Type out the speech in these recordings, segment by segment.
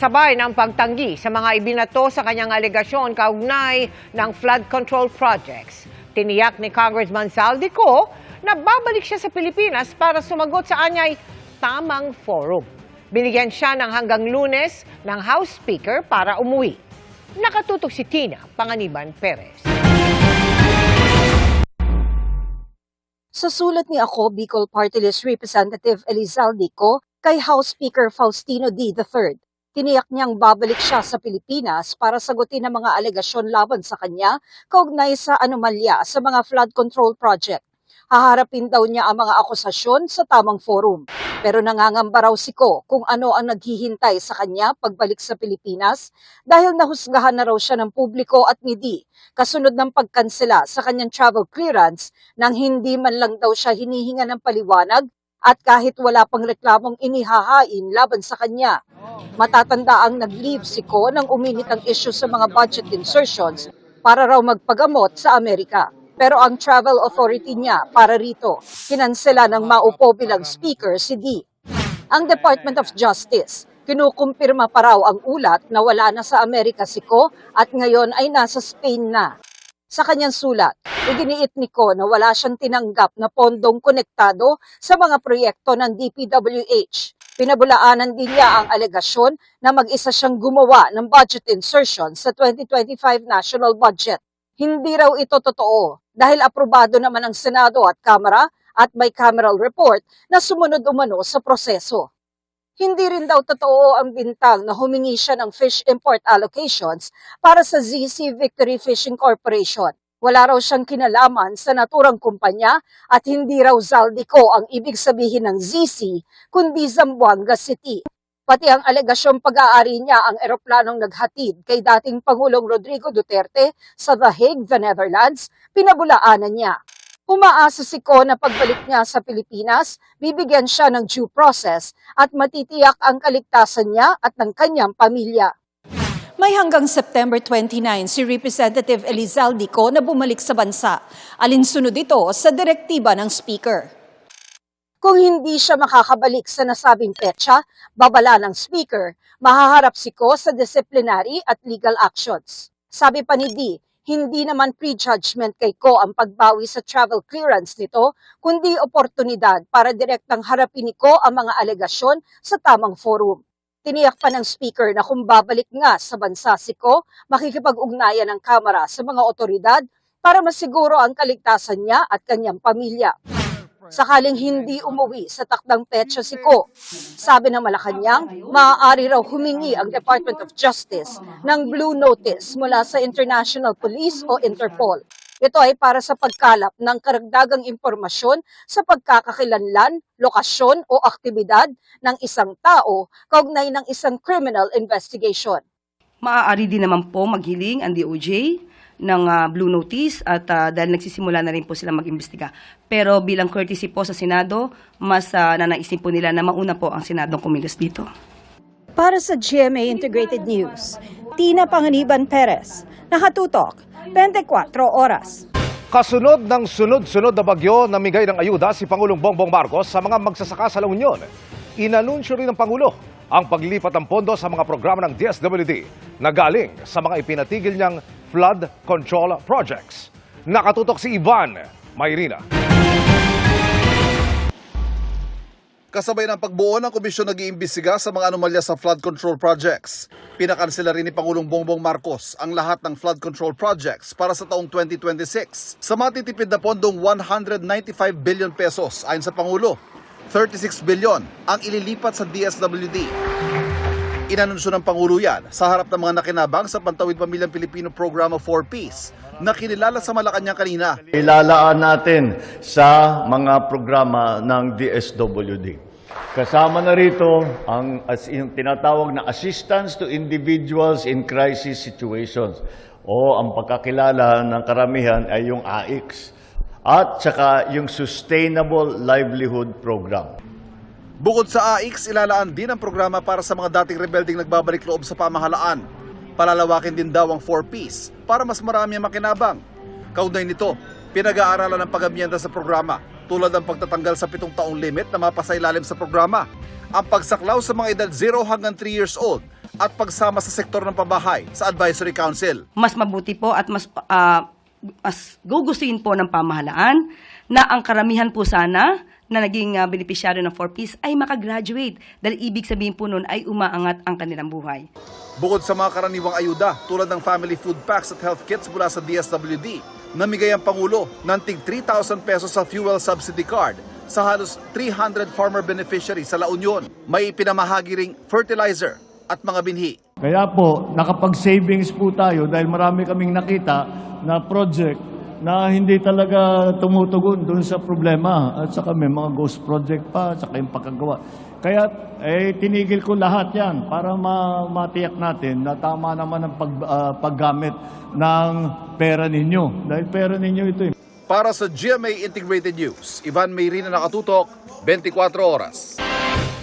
kasabay ng pagtanggi sa mga ibinato sa kanyang alegasyon kaugnay ng flood control projects. Tiniyak ni Congressman Saldico na babalik siya sa Pilipinas para sumagot sa anyay tamang forum. Binigyan siya ng hanggang lunes ng House Speaker para umuwi. Nakatutok si Tina Panganiban Perez. Sa sulat ni ako, Bicol Party List Representative Elizaldico kay House Speaker Faustino D. III, tiniyak niyang babalik siya sa Pilipinas para sagutin ang mga alegasyon laban sa kanya kaugnay sa anomalya sa mga flood control project. Haharapin daw niya ang mga akusasyon sa tamang forum. Pero nangangamba raw si Ko kung ano ang naghihintay sa kanya pagbalik sa Pilipinas dahil nahusgahan na raw siya ng publiko at ni D kasunod ng pagkansela sa kanyang travel clearance nang hindi man lang daw siya hinihinga ng paliwanag at kahit wala pang reklamong inihahain laban sa kanya. Matatanda ang nag-leave si Ko nang uminit ang issue sa mga budget insertions para raw magpagamot sa Amerika. Pero ang travel authority niya para rito, kinansela ng maupo bilang speaker si D. Ang Department of Justice, kinukumpirma pa raw ang ulat na wala na sa Amerika si Ko at ngayon ay nasa Spain na. Sa kanyang sulat, iginiit ni Ko na wala siyang tinanggap na pondong konektado sa mga proyekto ng DPWH. Pinabulaanan din niya ang alegasyon na mag-isa siyang gumawa ng budget insertion sa 2025 national budget. Hindi raw ito totoo dahil aprobado naman ng Senado at Kamara at bicameral report na sumunod umano sa proseso. Hindi rin daw totoo ang bintang na humingi siya ng fish import allocations para sa ZC Victory Fishing Corporation. Wala raw siyang kinalaman sa naturang kumpanya at hindi raw Zaldico ang ibig sabihin ng ZC, kundi Zamboanga City. Pati ang alegasyong pag-aari niya ang eroplanong naghatid kay dating Pangulong Rodrigo Duterte sa The Hague, the Netherlands, pinabulaanan niya. Umaasa si Ko na pagbalik niya sa Pilipinas, bibigyan siya ng due process at matitiyak ang kaligtasan niya at ng kanyang pamilya. May hanggang September 29 si Representative Elizaldico na bumalik sa bansa. Alinsunod ito sa direktiba ng Speaker. Kung hindi siya makakabalik sa nasabing petsa, babala ng Speaker, mahaharap si Ko sa disciplinary at legal actions. Sabi pa ni D, hindi naman prejudgment kay Ko ang pagbawi sa travel clearance nito, kundi oportunidad para direktang harapin ni Ko ang mga alegasyon sa tamang forum. Tiniyak pa ng speaker na kung babalik nga sa bansa si Ko, makikipag-ugnayan ng Kamara sa mga otoridad para masiguro ang kaligtasan niya at kanyang pamilya. Sakaling hindi umuwi sa takdang petsa si Ko, sabi ng Malacanang, maaari raw humingi ang Department of Justice ng blue notice mula sa International Police o Interpol. Ito ay para sa pagkalap ng karagdagang impormasyon sa pagkakakilanlan, lokasyon o aktibidad ng isang tao kaugnay ng isang criminal investigation. Maaari din naman po maghiling ang DOJ ng ah, Blue Notice at ah, dahil nagsisimula na rin po sila mag-imbestiga. Pero bilang courtesy po sa Senado, mas ah, nanaisin po nila na mauna po ang Senadong kumilos dito. Para sa GMA Integrated News, Tina Panganiban Perez, nakatutok 24 oras. Kasunod ng sunod-sunod na bagyo, namigay ng ayuda si Pangulong Bongbong Marcos sa mga magsasaka sa La Union. Inanunsyo rin ng Pangulo ang paglipat ng pondo sa mga programa ng DSWD na galing sa mga ipinatigil niyang flood control projects. Nakatutok si Ivan Mayrina. Kasabay ng pagbuo ng komisyon nag-iimbestiga sa mga anomalya sa flood control projects. Pinakansela rin ni Pangulong Bongbong Marcos ang lahat ng flood control projects para sa taong 2026 sa matitipid na pondong 195 billion pesos ayon sa Pangulo. 36 billion ang ililipat sa DSWD. Inanunsyo ng Pangulo yan sa harap ng mga nakinabang sa Pantawid Pamilyang Pilipino Programa 4Ps na kinilala sa Malacanang kanina. Ilalaan natin sa mga programa ng DSWD. Kasama na rito ang as, yung tinatawag na assistance to individuals in crisis situations o ang pagkakilala ng karamihan ay yung AICS at saka yung Sustainable Livelihood Program. Bukod sa AIX, ilalaan din ang programa para sa mga dating rebelding nagbabalik loob sa pamahalaan. Palalawakin din daw ang 4Ps para mas marami ang makinabang. Kaugnay nito, pinag-aaralan ng pag-amyenda sa programa tulad ng pagtatanggal sa pitong taong limit na mapasailalim sa programa, ang pagsaklaw sa mga edad 0 hanggang 3 years old at pagsama sa sektor ng pabahay sa Advisory Council. mas mabuti po at mas ah, mas gugustuhin po ng pamahalaan na ang karamihan po sana na naging uh, benepisyaryo ng 4Ps ay makagraduate dahil ibig sabihin po nun ay umaangat ang kanilang buhay. Bukod sa mga karaniwang ayuda tulad ng family food packs at health kits mula sa DSWD, namigay ang Pangulo ng tig 3,000 pesos sa fuel subsidy card sa halos 300 farmer beneficiaries sa La Union. May pinamahagi ring fertilizer at mga binhi. Kaya po, nakapag-savings po tayo dahil marami kaming nakita na project na hindi talaga tumutugon doon sa problema. At saka may mga ghost project pa, at saka yung pagkagawa. Kaya eh, tinigil ko lahat yan para ma- matiyak natin na tama naman ang pag, ah, paggamit ng pera ninyo. Dahil pera ninyo ito eh. Para sa GMA Integrated News, Ivan Mayrina nakatutok, 24 oras.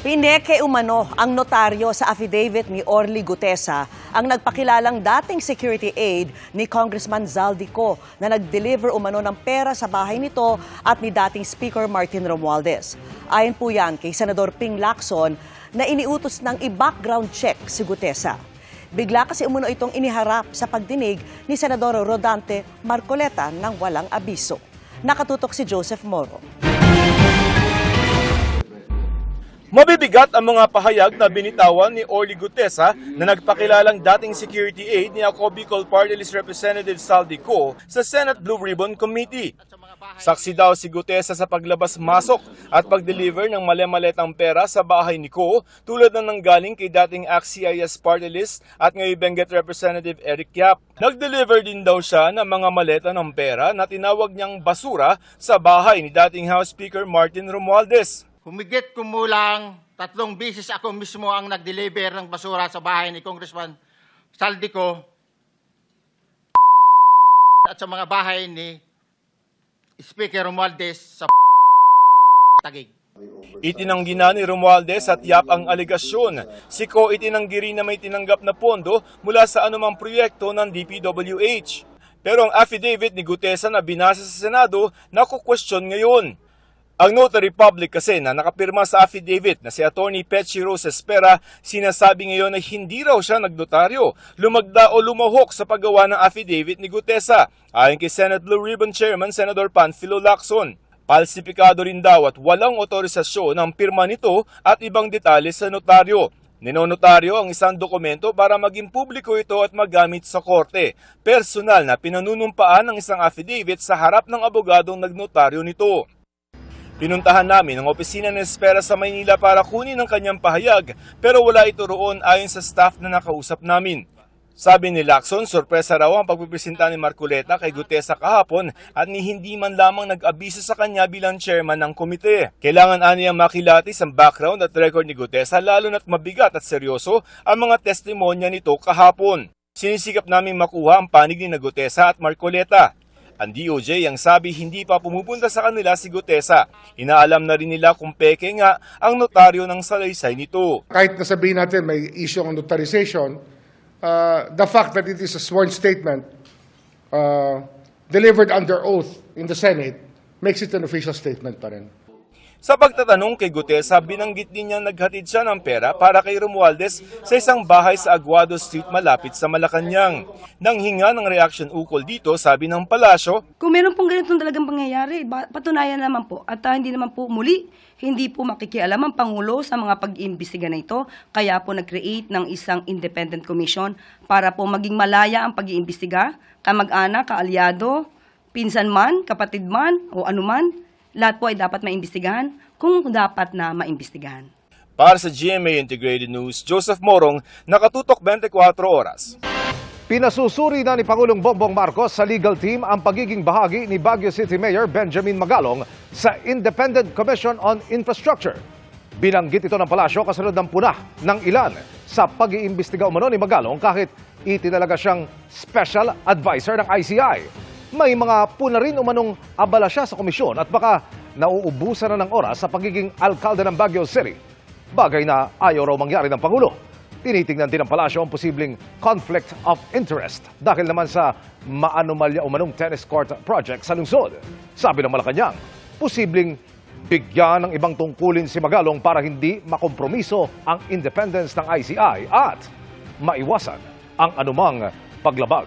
Pineke umano ang notaryo sa affidavit ni Orly Gutesa ang nagpakilalang dating security aide ni Congressman Zaldico na nag-deliver umano ng pera sa bahay nito at ni dating Speaker Martin Romualdez. Ayon po yan kay Senador Ping Lacson na iniutos ng i-background check si Gutesa. Bigla kasi umano itong iniharap sa pagdinig ni Senador Rodante Marcoleta ng walang abiso. Nakatutok si Joseph Moro. Mabibigat ang mga pahayag na binitawan ni Orly Gutesa na nagpakilalang dating security aide ni ako Bicol Party List Representative Saldico sa Senate Blue Ribbon Committee. Saksi daw si Gutesa sa paglabas-masok at pag-deliver ng mali-maletang pera sa bahay ni Ko tulad ng nanggaling kay dating ACT-CIS Party List at ngayon Benguet Representative Eric Yap. Nag-deliver din daw siya ng mga maleta ng pera na tinawag niyang basura sa bahay ni dating House Speaker Martin Romualdez. Humigit kumulang tatlong bisis ako mismo ang nag-deliver ng basura sa bahay ni Congressman Saldico at sa mga bahay ni Speaker Romualdez sa Tagig. Itinanggi na ni Romualdez at Yap ang aligasyon. Si Ko itinanggi rin na may tinanggap na pondo mula sa anumang proyekto ng DPWH. Pero ang affidavit ni Gutesa na binasa sa Senado, nakukwestiyon ngayon. Ang notary public kasi na nakapirma sa affidavit na si Attorney Petsi Rose Espera sinasabi ngayon na hindi raw siya nagnotaryo, lumagda o lumahok sa paggawa ng affidavit ni Gutesa, ayon kay Senate Blue Ribbon Chairman Senator Panfilo Lacson. Palsipikado rin daw at walang otorisasyon ang pirma nito at ibang detalye sa notaryo. Ninonotaryo ang isang dokumento para maging publiko ito at magamit sa korte. Personal na pinanunumpaan ng isang affidavit sa harap ng abogadong nagnotaryo nito. Pinuntahan namin ang opisina ng Espera sa Maynila para kunin ang kanyang pahayag pero wala ito roon ayon sa staff na nakausap namin. Sabi ni Lacson, sorpresa raw ang pagpipresenta ni Marculeta kay Gutesa kahapon at ni hindi man lamang nag-abiso sa kanya bilang chairman ng komite. Kailangan aniyang makilatis ang background at record ni Gutesa lalo na't mabigat at seryoso ang mga testimonya nito kahapon. Sinisikap namin makuha ang panig ni na Gutesa at Marcoleta. Ang DOJ ang sabi hindi pa pumupunta sa kanila si Gutesa. Inaalam na rin nila kung peke nga ang notaryo ng salaysay nito. kahit na sabihin natin may issue ng notarization, uh, the fact that it is a sworn statement uh, delivered under oath in the Senate makes it an official statement pa rin. Sa pagtatanong kay Gutesa, binanggit din niya naghatid siya ng pera para kay Romualdez sa isang bahay sa Aguado Street malapit sa Malacanang. Nang hinga ng reaction ukol dito, sabi ng palasyo, Kung meron pong ganitong talagang pangyayari, patunayan naman po at ah, hindi naman po muli, hindi po makikialam ang Pangulo sa mga pag-iimbestiga na ito. Kaya po nag-create ng isang independent commission para po maging malaya ang pag-iimbestiga, kamag-anak, kaalyado, pinsan man, kapatid man, o anuman, lahat po ay dapat maimbestigahan kung dapat na maimbestigahan. para sa GMA Integrated News, Joseph Morong, nakatutok 24 oras. Pinasusuri na ni Pangulong Bongbong Marcos sa legal team ang pagiging bahagi ni Baguio City Mayor Benjamin Magalong sa Independent Commission on Infrastructure. Binanggit ito ng palasyo kasunod ng puna ng ilan sa pag-iimbestiga umano ni Magalong kahit itinalaga siyang special advisor ng ICI. May mga puna rin umanong abala siya sa komisyon at baka nauubusan na ng oras sa pagiging alkalde ng Baguio City. Bagay na ayaw raw mangyari ng Pangulo. Tinitingnan din ng palasyo ang posibleng conflict of interest dahil naman sa maanomalya umanong tennis court project sa lungsod. Sabi ng Malacanang, posibleng bigyan ng ibang tungkulin si Magalong para hindi makompromiso ang independence ng ICI at maiwasan ang anumang paglabag.